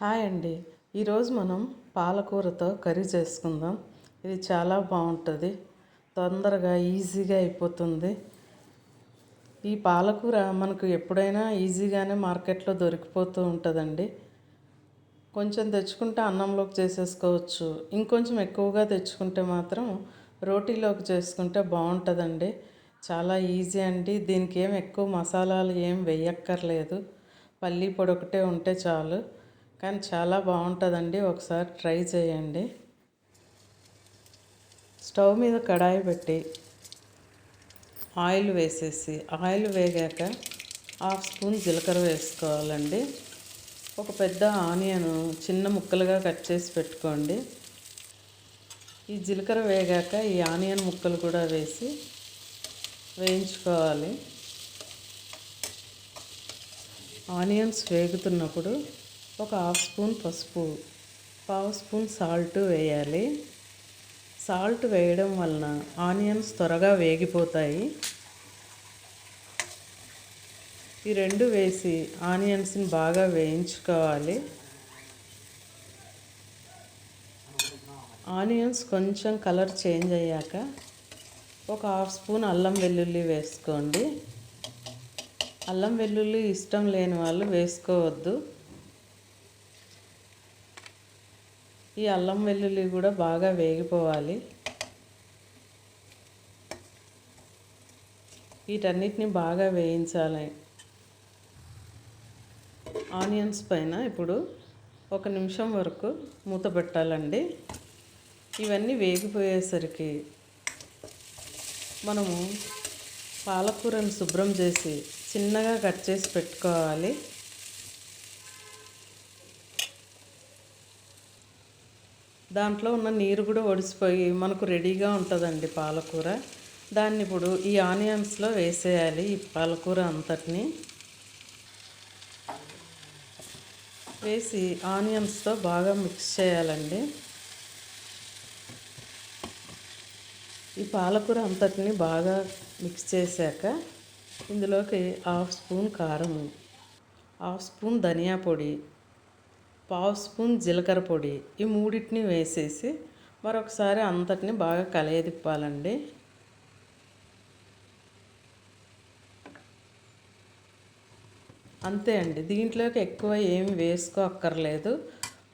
Hi అండి. ఈరోజు మనం పాలకూరతో కర్రీ చేసుకుందాం. ఇది చాలా బాగుంటుంది. తొందరగా ఈజీగా అయిపోతుంది. ఈ పాలకూర మనకు ఎప్పుడైనా ఈజీగానే మార్కెట్లో దొరికిపోతూ ఉంటుందండి. కొంచెం తెచ్చుకుంటే అన్నంలోకి చేసేసుకోవచ్చు. ఇంకొంచెం ఎక్కువగా తెచ్చుకుంటే మాత్రం రోటీలోకి చేసుకుంటే బాగుంటుందండి. చాలా ఈజీ అండి. దీనికి ఏం ఎక్కువ మసాలాలు ఏం వేయక్కర్లేదు. పల్లీ పొడి ఒకటే ఉంటే చాలు. కానీ చాలా బాగుంటుందండి. ఒకసారి ట్రై చేయండి. స్టవ్ మీద కడాయి పెట్టి ఆయిల్ వేసేసి ఆయిల్ వేగాక హాఫ్ స్పూన్ జీలకర్ర వేసుకోవాలండి. ఒక పెద్ద ఆనియన్ చిన్న ముక్కలుగా కట్ చేసి పెట్టుకోండి. ఈ జీలకర్ర వేగాక ఈ ఆనియన్ ముక్కలు కూడా వేసి వేయించుకోవాలి. ఆనియన్స్ వేగుతున్నప్పుడు ఒక హాఫ్ స్పూన్ పసుపు పావు స్పూన్ సాల్ట్ వేయాలి. సాల్ట్ వేయడం వలన ఆనియన్స్ త్వరగా వేగిపోతాయి. ఈ రెండు వేసి ఆనియన్స్ని బాగా వేయించుకోవాలి. ఆనియన్స్ కొంచెం కలర్ చేంజ్ అయ్యాక ఒక హాఫ్ స్పూన్ అల్లం వెల్లుల్లి వేసుకోండి. అల్లం వెల్లుల్లి ఇష్టం లేని వాళ్ళు వేసుకోవద్దు. ఈ అల్లం వెల్లుల్లి కూడా బాగా వేగిపోవాలి. వీటన్నిటిని బాగా వేయించాలి. ఆనియన్స్ పైన ఇప్పుడు ఒక నిమిషం వరకు మూత పెట్టాలండి. ఇవన్నీ వేగిపోయేసరికి మనము పాలకూరను శుభ్రం చేసి చిన్నగా కట్ చేసి పెట్టుకోవాలి. దాంట్లో ఉన్న నీరు కూడా ఒడిసిపోయి మనకు రెడీగా ఉంటుందండి పాలకూర. దాన్ని ఇప్పుడు ఈ ఆనియన్స్లో వేసేయాలి ఈ పాలకూర అంతటిని. వేసి ఆనియన్స్తో బాగా మిక్స్ చేయాలండి. ఈ పాలకూర అంతటిని బాగా మిక్స్ చేశాక ఇందులోకి హాఫ్ స్పూన్ కారం హాఫ్ స్పూన్ ధనియా పొడి పావు స్పూన్ జీలకర్ర పొడి ఈ మూడింటిని వేసేసి మరొకసారి అంతటిని బాగా కలయదిప్పాలండి అంతే అండి. దీంట్లోకి ఎక్కువ ఏమి వేసుకో అక్కర్లేదు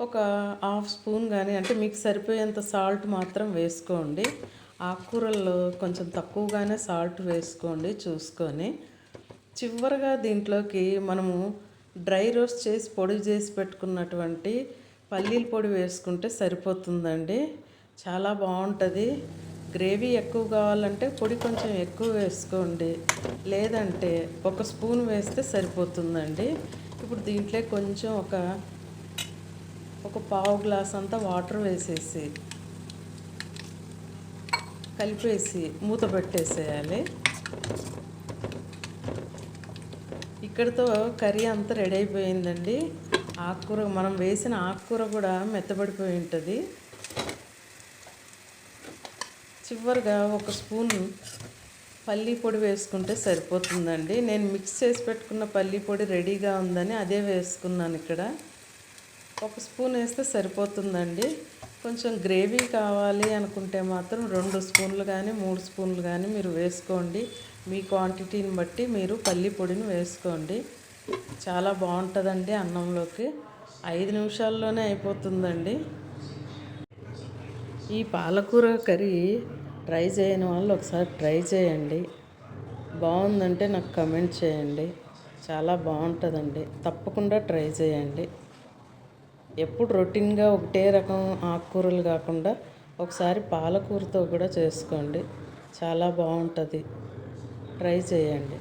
ఒక హాఫ్ స్పూన్ కానీ అంటే మీకు సరిపోయేంత సాల్ట్ మాత్రం వేసుకోండి. ఆకుకూరల్లో కొంచెం తక్కువగానే సాల్ట్ వేసుకోండి చూసుకొని. చివరిగా దీంట్లోకి మనము డ్రై రోస్ట్ చేసి పొడి చేసి పెట్టుకున్నటువంటి పల్లీల పొడి వేసుకుంటే సరిపోతుందండి. చాలా బాగుంటుంది. గ్రేవీ ఎక్కువ కావాలంటే పొడి కొంచెం ఎక్కువ వేసుకోండి. లేదంటే ఒక స్పూన్ వేస్తే సరిపోతుందండి. ఇప్పుడు దీంట్లో కొంచెం ఒక ఒక పావు గ్లాస్ అంతా వాటర్ వేసేసి కలిపేసి మూత పెట్టేసేయాలి. ఇక్కడితో కర్రీ అంతా రెడీ అయిపోయిందండి. ఆకుకూర మనం వేసిన ఆకుకూర కూడా మెత్తబడిపోయి ఉంటుంది. చివరిగా ఒక స్పూన్ పల్లీ పొడి వేసుకుంటే సరిపోతుందండి. నేను మిక్స్ చేసి పెట్టుకున్న పల్లీ పొడి రెడీగా ఉందని అదే వేసుకున్నాను ఇక్కడ. ఒక స్పూన్ వేస్తే సరిపోతుందండి. కొంచెం గ్రేవీ కావాలి అనుకుంటే మాత్రం రెండు స్పూన్లు కానీ మూడు స్పూన్లు కానీ మీరు వేసుకోండి. మీ క్వాంటిటీని బట్టి మీరు పల్లి పొడిని వేసుకోండి. చాలా బాగుంటుందండి అన్నంలోకి. ఐదు నిమిషాల్లోనే అయిపోతుందండి. ఈ పాలకూర కర్రీ ట్రై చేయని వాళ్ళు ఒకసారి ట్రై చేయండి. బాగుందంటే నాకు కమెంట్ చేయండి. చాలా బాగుంటుందండి. తప్పకుండా ట్రై చేయండి. ఎప్పుడు రొటీన్గా ఒకటే రకం ఆకుకూరలు కాకుండా ఒకసారి పాలకూరతో కూడా చేసుకోండి. చాలా బాగుంటుంది. ట్రై చేయండి.